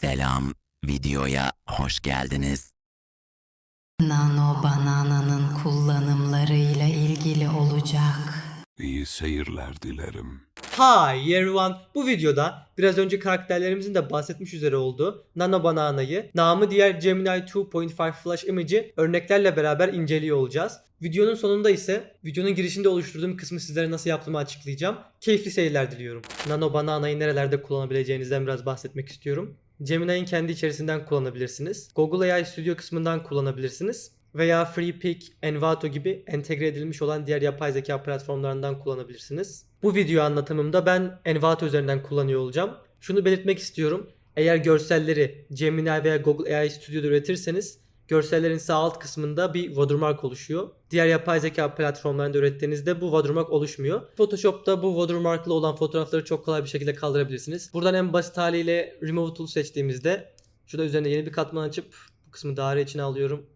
Selam, videoya hoş geldiniz. Nano banananın kullanımlarıyla ilgili olacak. İyi seyirler dilerim. Hi everyone. Bu videoda biraz önce karakterlerimizin de bahsetmiş üzere olduğu Nano Banana'yı, namı diğer Gemini 2.5 Flash Image'i örneklerle beraber inceliyor olacağız. Videonun sonunda ise videonun girişinde oluşturduğum kısmı sizlere nasıl yaptığımı açıklayacağım. Keyifli seyirler diliyorum. Nano Banana'yı nerelerde kullanabileceğinizden biraz bahsetmek istiyorum. Gemini'nin kendi içerisinden kullanabilirsiniz. Google AI Studio kısmından kullanabilirsiniz veya FreePic, Envato gibi entegre edilmiş olan diğer yapay zeka platformlarından kullanabilirsiniz. Bu video anlatımımda ben Envato üzerinden kullanıyor olacağım. Şunu belirtmek istiyorum. Eğer görselleri Gemini veya Google AI Studio'da üretirseniz görsellerin sağ alt kısmında bir watermark oluşuyor. Diğer yapay zeka platformlarında ürettiğinizde bu watermark oluşmuyor. Photoshop'ta bu watermarklı olan fotoğrafları çok kolay bir şekilde kaldırabilirsiniz. Buradan en basit haliyle Remove Tool seçtiğimizde şurada üzerine yeni bir katman açıp bu kısmı daire içine alıyorum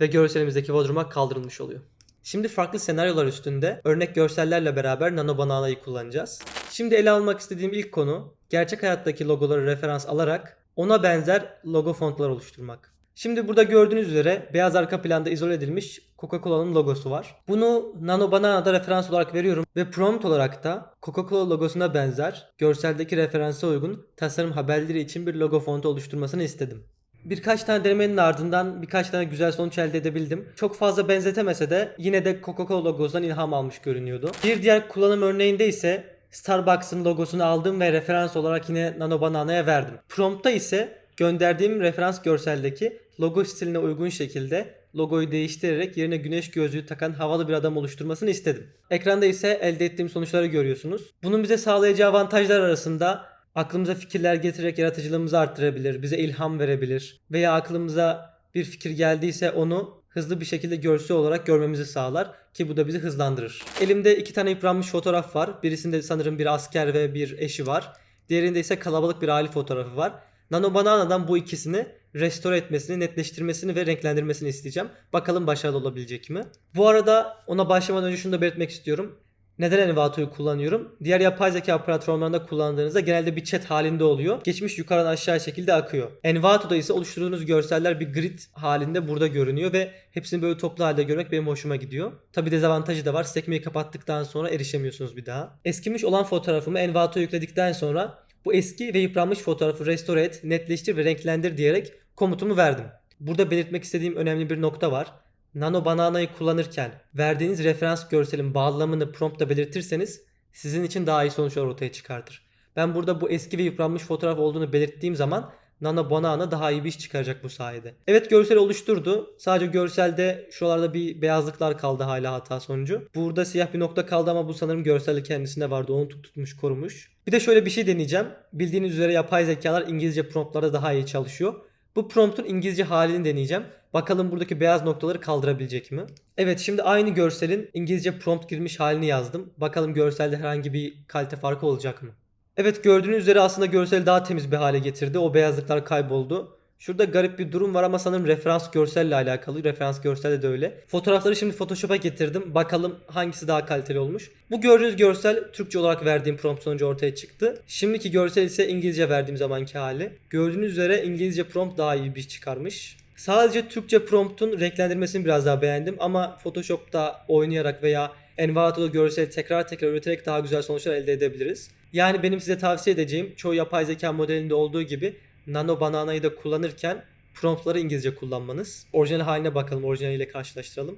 ve görselimizdeki watermark kaldırılmış oluyor. Şimdi farklı senaryolar üstünde örnek görsellerle beraber Nano Banana'yı kullanacağız. Şimdi ele almak istediğim ilk konu gerçek hayattaki logoları referans alarak ona benzer logo fontlar oluşturmak. Şimdi burada gördüğünüz üzere beyaz arka planda izole edilmiş Coca-Cola'nın logosu var. Bunu Nano Banana'da referans olarak veriyorum ve prompt olarak da Coca-Cola logosuna benzer görseldeki referansa uygun tasarım haberleri için bir logo fontu oluşturmasını istedim. Birkaç tane denemenin ardından birkaç tane güzel sonuç elde edebildim. Çok fazla benzetemese de yine de Coca-Cola logosundan ilham almış görünüyordu. Bir diğer kullanım örneğinde ise Starbucks'ın logosunu aldım ve referans olarak yine Nano Banana'ya verdim. Prompt'ta ise gönderdiğim referans görseldeki logo stiline uygun şekilde logoyu değiştirerek yerine güneş gözlüğü takan havalı bir adam oluşturmasını istedim. Ekranda ise elde ettiğim sonuçları görüyorsunuz. Bunun bize sağlayacağı avantajlar arasında aklımıza fikirler getirerek yaratıcılığımızı arttırabilir, bize ilham verebilir veya aklımıza bir fikir geldiyse onu hızlı bir şekilde görsel olarak görmemizi sağlar ki bu da bizi hızlandırır. Elimde iki tane yıpranmış fotoğraf var. Birisinde sanırım bir asker ve bir eşi var. Diğerinde ise kalabalık bir aile fotoğrafı var. Nano Banana'dan bu ikisini restore etmesini, netleştirmesini ve renklendirmesini isteyeceğim. Bakalım başarılı olabilecek mi? Bu arada ona başlamadan önce şunu da belirtmek istiyorum. Neden Envato'yu kullanıyorum? Diğer yapay zeka platformlarında kullandığınızda genelde bir chat halinde oluyor. Geçmiş yukarıdan aşağı şekilde akıyor. Envato'da ise oluşturduğunuz görseller bir grid halinde burada görünüyor ve hepsini böyle toplu halde görmek benim hoşuma gidiyor. Tabi dezavantajı da var. Sekmeyi kapattıktan sonra erişemiyorsunuz bir daha. Eskimiş olan fotoğrafımı Envato'ya yükledikten sonra bu eski ve yıpranmış fotoğrafı restore et, netleştir ve renklendir diyerek komutumu verdim. Burada belirtmek istediğim önemli bir nokta var. Nano Banana'yı kullanırken verdiğiniz referans görselin bağlamını promptta belirtirseniz sizin için daha iyi sonuçlar ortaya çıkartır. Ben burada bu eski ve yıpranmış fotoğraf olduğunu belirttiğim zaman Nano Banana daha iyi bir iş çıkaracak bu sayede. Evet görsel oluşturdu. Sadece görselde şuralarda bir beyazlıklar kaldı hala hata sonucu. Burada siyah bir nokta kaldı ama bu sanırım görselde kendisinde vardı. Onu tut- tutmuş korumuş. Bir de şöyle bir şey deneyeceğim. Bildiğiniz üzere yapay zekalar İngilizce promptlarda daha iyi çalışıyor. Bu promptun İngilizce halini deneyeceğim. Bakalım buradaki beyaz noktaları kaldırabilecek mi? Evet şimdi aynı görselin İngilizce prompt girmiş halini yazdım. Bakalım görselde herhangi bir kalite farkı olacak mı? Evet gördüğünüz üzere aslında görseli daha temiz bir hale getirdi. O beyazlıklar kayboldu. Şurada garip bir durum var ama sanırım referans görselle alakalı. Referans görselde de öyle. Fotoğrafları şimdi Photoshop'a getirdim. Bakalım hangisi daha kaliteli olmuş. Bu gördüğünüz görsel Türkçe olarak verdiğim prompt sonucu ortaya çıktı. Şimdiki görsel ise İngilizce verdiğim zamanki hali. Gördüğünüz üzere İngilizce prompt daha iyi bir iş çıkarmış. Sadece Türkçe promptun renklendirmesini biraz daha beğendim ama Photoshop'ta oynayarak veya Envato'da görseli tekrar tekrar üreterek daha güzel sonuçlar elde edebiliriz. Yani benim size tavsiye edeceğim çoğu yapay zeka modelinde olduğu gibi Nano Banana'yı da kullanırken promptları İngilizce kullanmanız. Orijinal haline bakalım, orijinaliyle karşılaştıralinde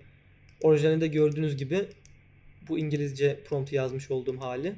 Orijinalinde gördüğünüz gibi bu İngilizce prompt yazmış olduğum hali.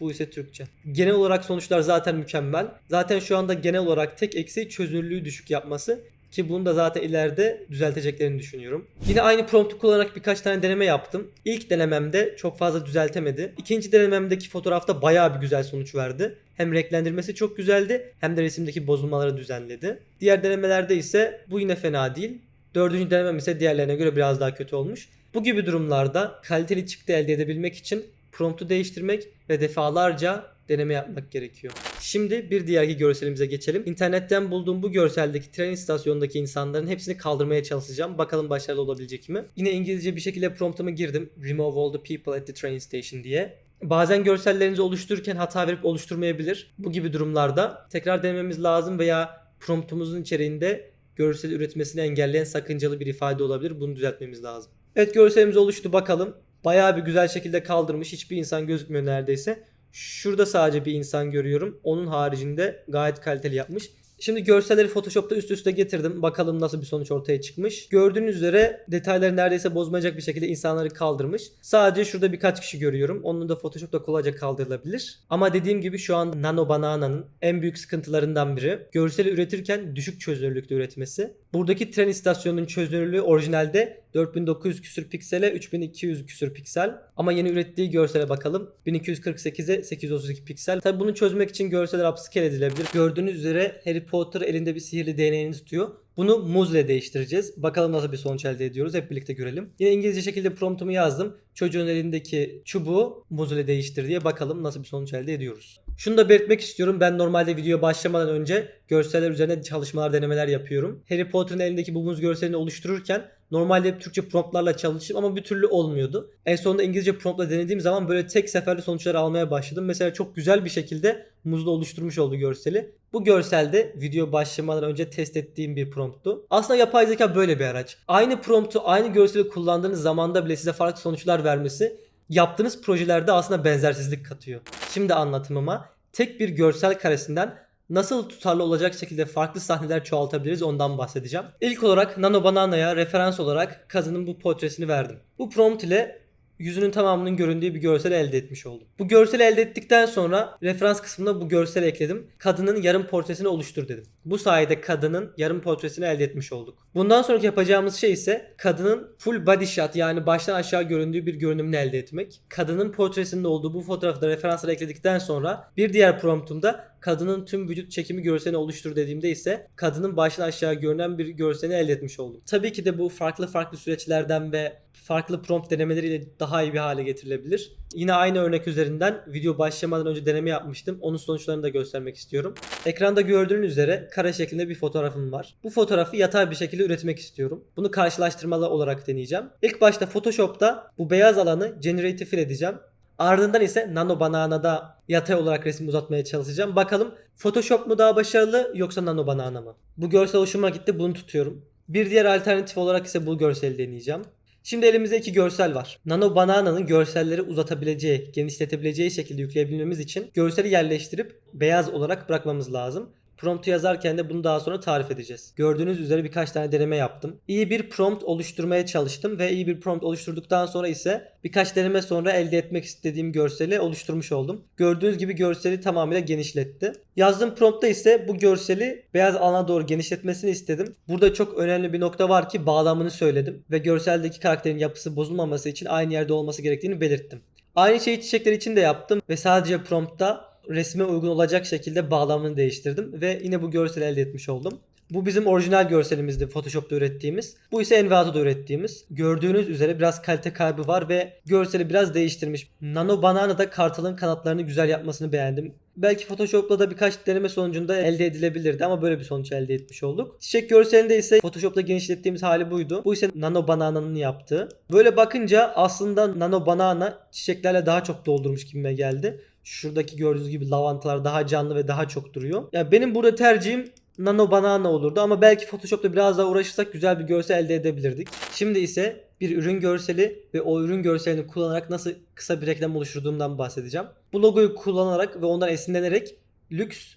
Bu ise Türkçe. Genel olarak sonuçlar zaten mükemmel. Zaten şu anda genel olarak tek eksiği çözünürlüğü düşük yapması. Ki bunu da zaten ileride düzelteceklerini düşünüyorum. Yine aynı promptu kullanarak birkaç tane deneme yaptım. İlk denememde çok fazla düzeltemedi. İkinci denememdeki fotoğrafta bayağı bir güzel sonuç verdi. Hem renklendirmesi çok güzeldi hem de resimdeki bozulmaları düzenledi. Diğer denemelerde ise bu yine fena değil. Dördüncü denemem ise diğerlerine göre biraz daha kötü olmuş. Bu gibi durumlarda kaliteli çıktı elde edebilmek için promptu değiştirmek ve defalarca deneme yapmak gerekiyor. Şimdi bir diğerki görselimize geçelim. İnternetten bulduğum bu görseldeki tren istasyonundaki insanların hepsini kaldırmaya çalışacağım. Bakalım başarılı olabilecek mi? Yine İngilizce bir şekilde promptumu girdim. Remove all the people at the train station diye. Bazen görsellerinizi oluştururken hata verip oluşturmayabilir. Bu gibi durumlarda tekrar denememiz lazım veya promptumuzun içeriğinde görsel üretmesini engelleyen sakıncalı bir ifade olabilir. Bunu düzeltmemiz lazım. Evet görselimiz oluştu bakalım. Bayağı bir güzel şekilde kaldırmış. Hiçbir insan gözükmüyor neredeyse. Şurada sadece bir insan görüyorum. Onun haricinde gayet kaliteli yapmış. Şimdi görselleri Photoshop'ta üst üste getirdim. Bakalım nasıl bir sonuç ortaya çıkmış. Gördüğünüz üzere detayları neredeyse bozmayacak bir şekilde insanları kaldırmış. Sadece şurada birkaç kişi görüyorum. Onu da Photoshop'ta kolayca kaldırılabilir. Ama dediğim gibi şu an Nano Banana'nın en büyük sıkıntılarından biri görseli üretirken düşük çözünürlükte üretmesi. Buradaki tren istasyonunun çözünürlüğü orijinalde 4900 küsür piksele 3200 küsür piksel. Ama yeni ürettiği görsele bakalım. 1248'e 832 piksel. Tabi bunu çözmek için görseller upscale edilebilir. Gördüğünüz üzere Harry Potter elinde bir sihirli değneğini tutuyor. Bunu muz ile değiştireceğiz. Bakalım nasıl bir sonuç elde ediyoruz. Hep birlikte görelim. Yine İngilizce şekilde promptumu yazdım. Çocuğun elindeki çubuğu muz ile değiştir diye bakalım nasıl bir sonuç elde ediyoruz. Şunu da belirtmek istiyorum. Ben normalde videoya başlamadan önce görseller üzerine çalışmalar, denemeler yapıyorum. Harry Potter'ın elindeki bu muz görselini oluştururken normalde hep Türkçe promptlarla çalıştım ama bir türlü olmuyordu. En sonunda İngilizce promptla denediğim zaman böyle tek seferde sonuçları almaya başladım. Mesela çok güzel bir şekilde muzla oluşturmuş oldu görseli. Bu görselde video başlamadan önce test ettiğim bir prompttu. Aslında yapay zeka böyle bir araç. Aynı promptu, aynı görseli kullandığınız zamanda bile size farklı sonuçlar vermesi yaptığınız projelerde aslında benzersizlik katıyor. Şimdi anlatımıma tek bir görsel karesinden nasıl tutarlı olacak şekilde farklı sahneler çoğaltabiliriz ondan bahsedeceğim. İlk olarak Nano Banana'ya referans olarak kadının bu portresini verdim. Bu prompt ile yüzünün tamamının göründüğü bir görsel elde etmiş oldum. Bu görseli elde ettikten sonra referans kısmına bu görseli ekledim. Kadının yarım portresini oluştur dedim. Bu sayede kadının yarım portresini elde etmiş olduk. Bundan sonraki yapacağımız şey ise kadının full body shot yani baştan aşağı göründüğü bir görünümünü elde etmek. Kadının portresinin olduğu bu fotoğrafı da referanslara ekledikten sonra bir diğer promptumda kadının tüm vücut çekimi görselini oluştur dediğimde ise kadının baştan aşağı görünen bir görselini elde etmiş oldum. Tabii ki de bu farklı farklı süreçlerden ve farklı prompt denemeleriyle daha iyi bir hale getirilebilir. Yine aynı örnek üzerinden video başlamadan önce deneme yapmıştım. Onun sonuçlarını da göstermek istiyorum. Ekranda gördüğünüz üzere kare şeklinde bir fotoğrafım var. Bu fotoğrafı yatay bir şekilde üretmek istiyorum. Bunu karşılaştırmalı olarak deneyeceğim. İlk başta Photoshop'ta bu beyaz alanı generative edeceğim. Ardından ise Nano Banana'da yatay olarak resim uzatmaya çalışacağım. Bakalım Photoshop mu daha başarılı yoksa Nano Banana mı? Bu görsel hoşuma gitti bunu tutuyorum. Bir diğer alternatif olarak ise bu görseli deneyeceğim. Şimdi elimizde iki görsel var. Nano Banana'nın görselleri uzatabileceği, genişletebileceği şekilde yükleyebilmemiz için görseli yerleştirip beyaz olarak bırakmamız lazım. Promptu yazarken de bunu daha sonra tarif edeceğiz. Gördüğünüz üzere birkaç tane deneme yaptım. İyi bir prompt oluşturmaya çalıştım ve iyi bir prompt oluşturduktan sonra ise birkaç deneme sonra elde etmek istediğim görseli oluşturmuş oldum. Gördüğünüz gibi görseli tamamıyla genişletti. Yazdığım promptta ise bu görseli beyaz alana doğru genişletmesini istedim. Burada çok önemli bir nokta var ki bağlamını söyledim ve görseldeki karakterin yapısı bozulmaması için aynı yerde olması gerektiğini belirttim. Aynı şeyi çiçekler için de yaptım ve sadece promptta resme uygun olacak şekilde bağlamını değiştirdim ve yine bu görseli elde etmiş oldum. Bu bizim orijinal görselimizdi Photoshop'ta ürettiğimiz. Bu ise Envato'da ürettiğimiz. Gördüğünüz üzere biraz kalite kaybı var ve görseli biraz değiştirmiş. Nano Banana'da kartalın kanatlarını güzel yapmasını beğendim. Belki Photoshop'la da birkaç deneme sonucunda elde edilebilirdi ama böyle bir sonuç elde etmiş olduk. Çiçek görselinde ise Photoshop'ta genişlettiğimiz hali buydu. Bu ise Nano Banana'nın yaptığı. Böyle bakınca aslında Nano Banana çiçeklerle daha çok doldurmuş gibime geldi. Şuradaki gördüğünüz gibi lavantalar daha canlı ve daha çok duruyor. Ya benim burada tercihim Nano Banana olurdu ama belki Photoshop'ta biraz daha uğraşırsak güzel bir görsel elde edebilirdik. Şimdi ise bir ürün görseli ve o ürün görselini kullanarak nasıl kısa bir reklam oluşturduğumdan bahsedeceğim. Bu logoyu kullanarak ve ondan esinlenerek lüks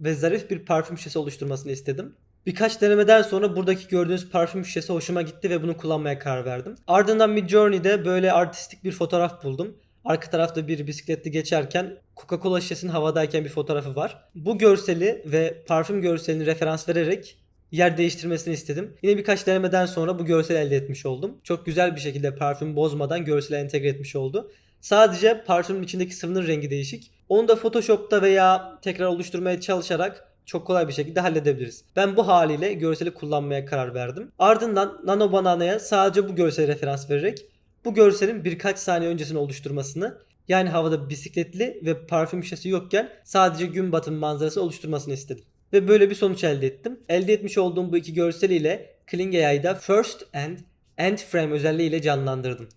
ve zarif bir parfüm şişesi oluşturmasını istedim. Birkaç denemeden sonra buradaki gördüğünüz parfüm şişesi hoşuma gitti ve bunu kullanmaya karar verdim. Ardından Midjourney'de böyle artistik bir fotoğraf buldum. Arka tarafta bir bisikletli geçerken Coca-Cola şişesinin havadayken bir fotoğrafı var. Bu görseli ve parfüm görselini referans vererek yer değiştirmesini istedim. Yine birkaç denemeden sonra bu görseli elde etmiş oldum. Çok güzel bir şekilde parfüm bozmadan görsele entegre etmiş oldu. Sadece parfümün içindeki sıvının rengi değişik. Onu da Photoshop'ta veya tekrar oluşturmaya çalışarak çok kolay bir şekilde halledebiliriz. Ben bu haliyle görseli kullanmaya karar verdim. Ardından Nano Banana'ya sadece bu görseli referans vererek bu görselin birkaç saniye öncesini oluşturmasını yani havada bisikletli ve parfüm şişesi yokken sadece gün batım manzarası oluşturmasını istedim. Ve böyle bir sonuç elde ettim. Elde etmiş olduğum bu iki görsel ile Kling AI'da First and End Frame özelliği ile canlandırdım.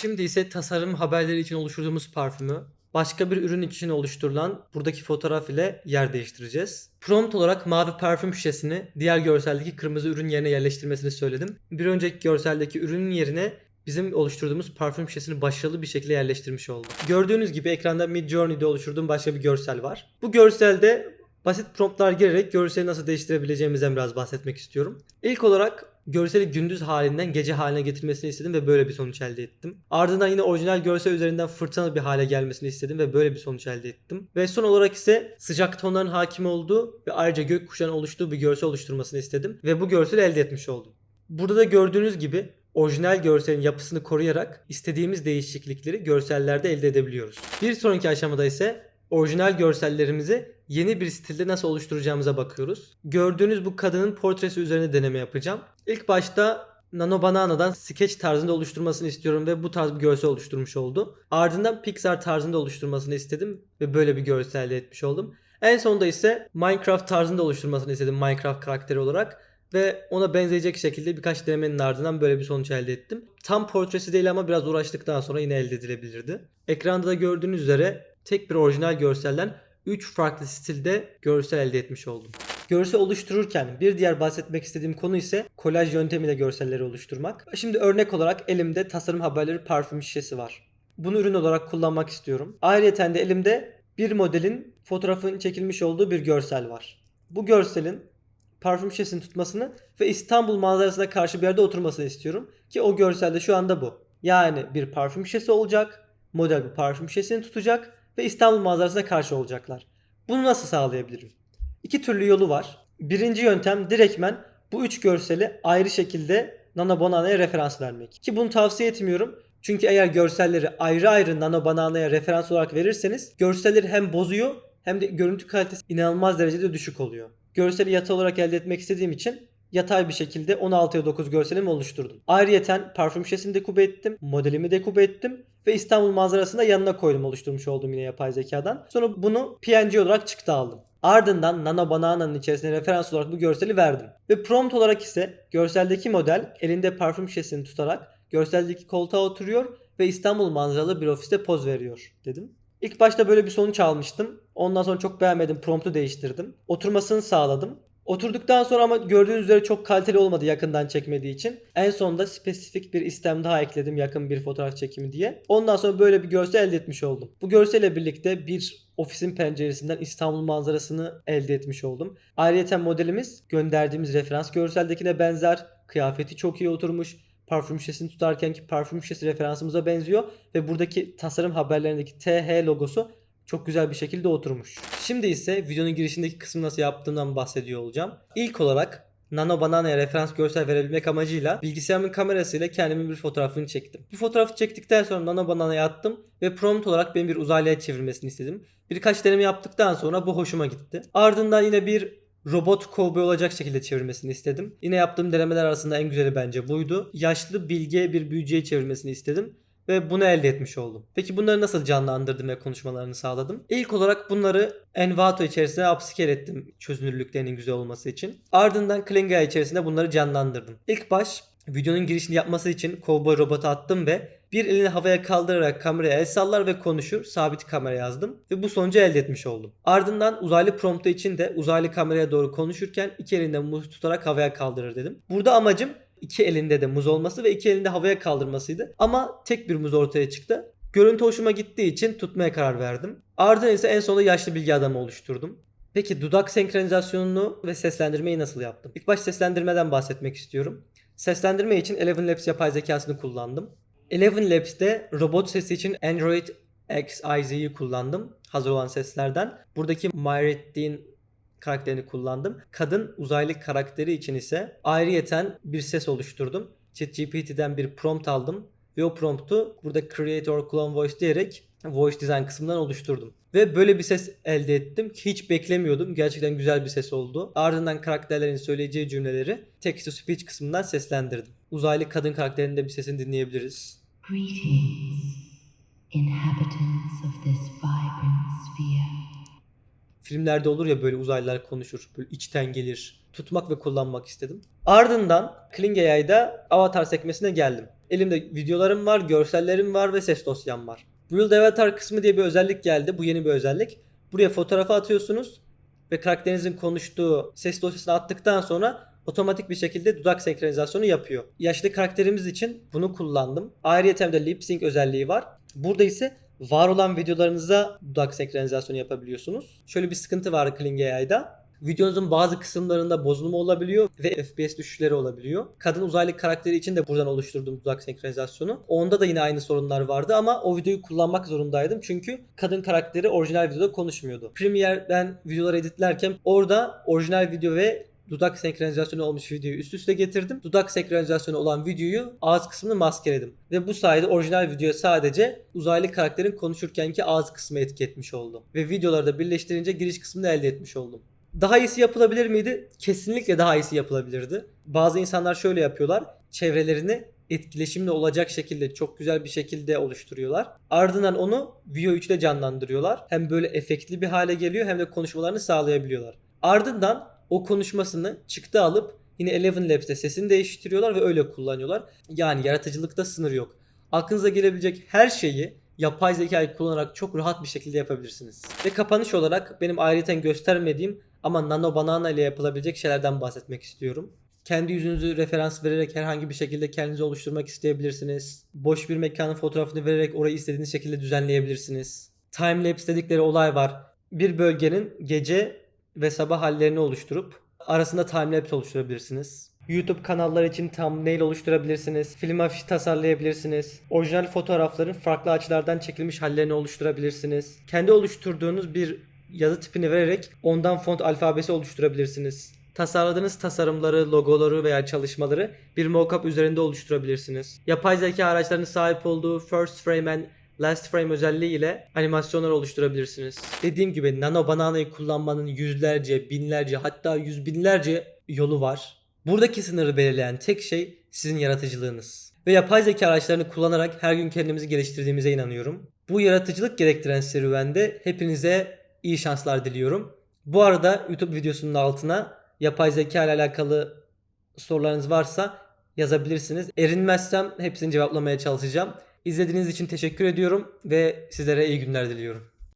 Şimdi ise tasarım haberleri için oluşturduğumuz parfümü başka bir ürün için oluşturulan buradaki fotoğraf ile yer değiştireceğiz. Prompt olarak mavi parfüm şişesini diğer görseldeki kırmızı ürün yerine yerleştirmesini söyledim. Bir önceki görseldeki ürünün yerine bizim oluşturduğumuz parfüm şişesini başarılı bir şekilde yerleştirmiş oldum. Gördüğünüz gibi ekranda Midjourney'de oluşturduğum başka bir görsel var. Bu görselde basit promptlar girerek görseli nasıl değiştirebileceğimizden biraz bahsetmek istiyorum. İlk olarak görseli gündüz halinden gece haline getirmesini istedim ve böyle bir sonuç elde ettim. Ardından yine orijinal görsel üzerinden fırtınalı bir hale gelmesini istedim ve böyle bir sonuç elde ettim. Ve son olarak ise sıcak tonların hakim olduğu ve ayrıca gökkuşağının oluştuğu bir görsel oluşturmasını istedim ve bu görseli elde etmiş oldum. Burada da gördüğünüz gibi orijinal görselin yapısını koruyarak istediğimiz değişiklikleri görsellerde elde edebiliyoruz. Bir sonraki aşamada ise orijinal görsellerimizi yeni bir stilde nasıl oluşturacağımıza bakıyoruz. Gördüğünüz bu kadının portresi üzerine deneme yapacağım. İlk başta Nano Banana'dan sketch tarzında oluşturmasını istiyorum ve bu tarz bir görsel oluşturmuş oldu. Ardından Pixar tarzında oluşturmasını istedim ve böyle bir görsel elde etmiş oldum. En sonunda ise Minecraft tarzında oluşturmasını istedim Minecraft karakteri olarak ve ona benzeyecek şekilde birkaç denemenin ardından böyle bir sonuç elde ettim. Tam portresi değil ama biraz uğraştıktan sonra yine elde edilebilirdi. Ekranda da gördüğünüz üzere tek bir orijinal görselden 3 farklı stilde görsel elde etmiş oldum. Görsel oluştururken bir diğer bahsetmek istediğim konu ise kolaj yöntemiyle görselleri oluşturmak. Şimdi örnek olarak elimde tasarım haberleri parfüm şişesi var. Bunu ürün olarak kullanmak istiyorum. Ayrıca de elimde bir modelin fotoğrafının çekilmiş olduğu bir görsel var. Bu görselin parfüm şişesini tutmasını ve İstanbul manzarasına karşı bir yerde oturmasını istiyorum. Ki o görselde şu anda bu. Yani bir parfüm şişesi olacak. Model bu parfüm şişesini tutacak ve İstanbul manzarasına karşı olacaklar. Bunu nasıl sağlayabilirim? İki türlü yolu var. Birinci yöntem direktmen bu üç görseli ayrı şekilde Nano Banana'ya referans vermek. Ki bunu tavsiye etmiyorum. Çünkü eğer görselleri ayrı ayrı Nano Banana'ya referans olarak verirseniz görselleri hem bozuyor hem de görüntü kalitesi inanılmaz derecede düşük oluyor. Görseli yatay olarak elde etmek istediğim için yatay bir şekilde 16'ya 9 görselimi oluşturdum. Ayrıyeten parfüm şişesini dekube ettim, modelimi dekube ettim ve İstanbul manzarasını da yanına koydum oluşturmuş olduğum yine yapay zekadan. Sonra bunu PNG olarak çıktı aldım. Ardından Nano Banana'nın içerisine referans olarak bu görseli verdim. Ve prompt olarak ise görseldeki model elinde parfüm şişesini tutarak görseldeki koltuğa oturuyor ve İstanbul manzaralı bir ofiste poz veriyor dedim. İlk başta böyle bir sonuç almıştım. Ondan sonra çok beğenmedim. Promptu değiştirdim. Oturmasını sağladım. Oturduktan sonra ama gördüğünüz üzere çok kaliteli olmadı yakından çekmediği için. En sonunda spesifik bir istem daha ekledim yakın bir fotoğraf çekimi diye. Ondan sonra böyle bir görsel elde etmiş oldum. Bu görselle birlikte bir ofisin penceresinden İstanbul manzarasını elde etmiş oldum. Ayrıca modelimiz gönderdiğimiz referans görseldekine benzer. Kıyafeti çok iyi oturmuş. Parfüm şişesini tutarken ki parfüm şişesi referansımıza benziyor ve buradaki tasarım haberlerindeki TH logosu çok güzel bir şekilde oturmuş. Şimdi ise videonun girişindeki kısmı nasıl yaptığımdan bahsediyor olacağım. İlk olarak Nano Banana'ya referans görsel verebilmek amacıyla bilgisayarımın kamerasıyla kendimin bir fotoğrafını çektim. Bu fotoğrafı çektikten sonra Nano Banana'ya attım ve prompt olarak beni bir uzaylıya çevirmesini istedim. Birkaç deneme yaptıktan sonra bu hoşuma gitti. Ardından yine bir robot kovboy olacak şekilde çevirmesini istedim. Yine yaptığım denemeler arasında en güzeli bence buydu. Yaşlı bilge bir büyücüye çevirmesini istedim ve bunu elde etmiş oldum. Peki bunları nasıl canlandırdım ve konuşmalarını sağladım? İlk olarak bunları Envato içerisine upscale ettim çözünürlüklerinin güzel olması için. Ardından Klinga içerisinde bunları canlandırdım. İlk baş videonun girişini yapması için kovboy robotu attım ve bir elini havaya kaldırarak kameraya el sallar ve konuşur. Sabit kamera yazdım ve bu sonucu elde etmiş oldum. Ardından uzaylı promptu için de uzaylı kameraya doğru konuşurken iki elinde muz tutarak havaya kaldırır dedim. Burada amacım iki elinde de muz olması ve iki elinde havaya kaldırmasıydı. Ama tek bir muz ortaya çıktı. Görüntü hoşuma gittiği için tutmaya karar verdim. Ardından ise en sonunda yaşlı bilgi adamı oluşturdum. Peki dudak senkronizasyonunu ve seslendirmeyi nasıl yaptım? İlk baş seslendirmeden bahsetmek istiyorum. Seslendirme için Eleven Labs yapay zekasını kullandım. Eleven Labs'te robot sesi için Android XIZ'yi kullandım. Hazır olan seslerden. Buradaki Myreddin karakterini kullandım. Kadın uzaylı karakteri için ise ayrıyeten bir ses oluşturdum. ChatGPT'den bir prompt aldım ve o promptu burada Create or Clone Voice diyerek Voice Design kısmından oluşturdum. Ve böyle bir ses elde ettim ki hiç beklemiyordum. Gerçekten güzel bir ses oldu. Ardından karakterlerin söyleyeceği cümleleri text to speech kısmından seslendirdim. Uzaylı kadın karakterinin de bir sesini dinleyebiliriz. Greetings, inhabitants of this vibrant. Filmlerde olur ya böyle uzaylılar konuşur. Böyle içten gelir. Tutmak ve kullanmak istedim. Ardından Kling AI'da avatar sekmesine geldim. Elimde videolarım var, görsellerim var ve ses dosyam var. Build Avatar kısmı diye bir özellik geldi. Bu yeni bir özellik. Buraya fotoğrafı atıyorsunuz ve karakterinizin konuştuğu ses dosyasını attıktan sonra otomatik bir şekilde dudak senkronizasyonu yapıyor. Yaşlı karakterimiz için bunu kullandım. Ayrıca de lip sync özelliği var. Burada ise var olan videolarınıza dudak senkronizasyonu yapabiliyorsunuz. Şöyle bir sıkıntı var Kling AI'da. Videonuzun bazı kısımlarında bozulma olabiliyor ve FPS düşüşleri olabiliyor. Kadın uzaylı karakteri için de buradan oluşturduğum dudak senkronizasyonu. Onda da yine aynı sorunlar vardı ama o videoyu kullanmak zorundaydım. Çünkü kadın karakteri orijinal videoda konuşmuyordu. Premiere'den videoları editlerken orada orijinal video ve dudak senkronizasyonu olmuş videoyu üst üste getirdim. Dudak senkronizasyonu olan videoyu ağız kısmını maskeledim. Ve bu sayede orijinal videoya sadece uzaylı karakterin konuşurkenki ağız kısmı etki etmiş oldu. Ve videoları da birleştirince giriş kısmını elde etmiş oldum. Daha iyisi yapılabilir miydi? Kesinlikle daha iyisi yapılabilirdi. Bazı insanlar şöyle yapıyorlar. Çevrelerini etkileşimli olacak şekilde çok güzel bir şekilde oluşturuyorlar. Ardından onu Vio 3 ile canlandırıyorlar. Hem böyle efektli bir hale geliyor hem de konuşmalarını sağlayabiliyorlar. Ardından o konuşmasını çıktı alıp yine Eleven Labs'te sesini değiştiriyorlar ve öyle kullanıyorlar. Yani yaratıcılıkta sınır yok. Aklınıza gelebilecek her şeyi yapay zekayı kullanarak çok rahat bir şekilde yapabilirsiniz. Ve kapanış olarak benim ayrıyeten göstermediğim ama Nano Banana ile yapılabilecek şeylerden bahsetmek istiyorum. Kendi yüzünüzü referans vererek herhangi bir şekilde kendinizi oluşturmak isteyebilirsiniz. Boş bir mekanın fotoğrafını vererek orayı istediğiniz şekilde düzenleyebilirsiniz. Timelapse dedikleri olay var. Bir bölgenin gece ve sabah hallerini oluşturup arasında timelapse oluşturabilirsiniz. YouTube kanallar için thumbnail oluşturabilirsiniz. Film afişi tasarlayabilirsiniz. Orijinal fotoğrafların farklı açılardan çekilmiş hallerini oluşturabilirsiniz. Kendi oluşturduğunuz bir yazı tipini vererek ondan font alfabesi oluşturabilirsiniz. Tasarladığınız tasarımları, logoları veya çalışmaları bir mockup üzerinde oluşturabilirsiniz. Yapay zeka araçlarının sahip olduğu First Frame and Last Frame özelliği ile animasyonlar oluşturabilirsiniz. Dediğim gibi Nano Banana'yı kullanmanın yüzlerce, binlerce hatta yüz binlerce yolu var. Buradaki sınırı belirleyen tek şey sizin yaratıcılığınız. Ve yapay zeka araçlarını kullanarak her gün kendimizi geliştirdiğimize inanıyorum. Bu yaratıcılık gerektiren serüvende hepinize iyi şanslar diliyorum. Bu arada YouTube videosunun altına yapay zeka ile alakalı sorularınız varsa yazabilirsiniz. Erinmezsem hepsini cevaplamaya çalışacağım. İzlediğiniz için teşekkür ediyorum ve sizlere iyi günler diliyorum.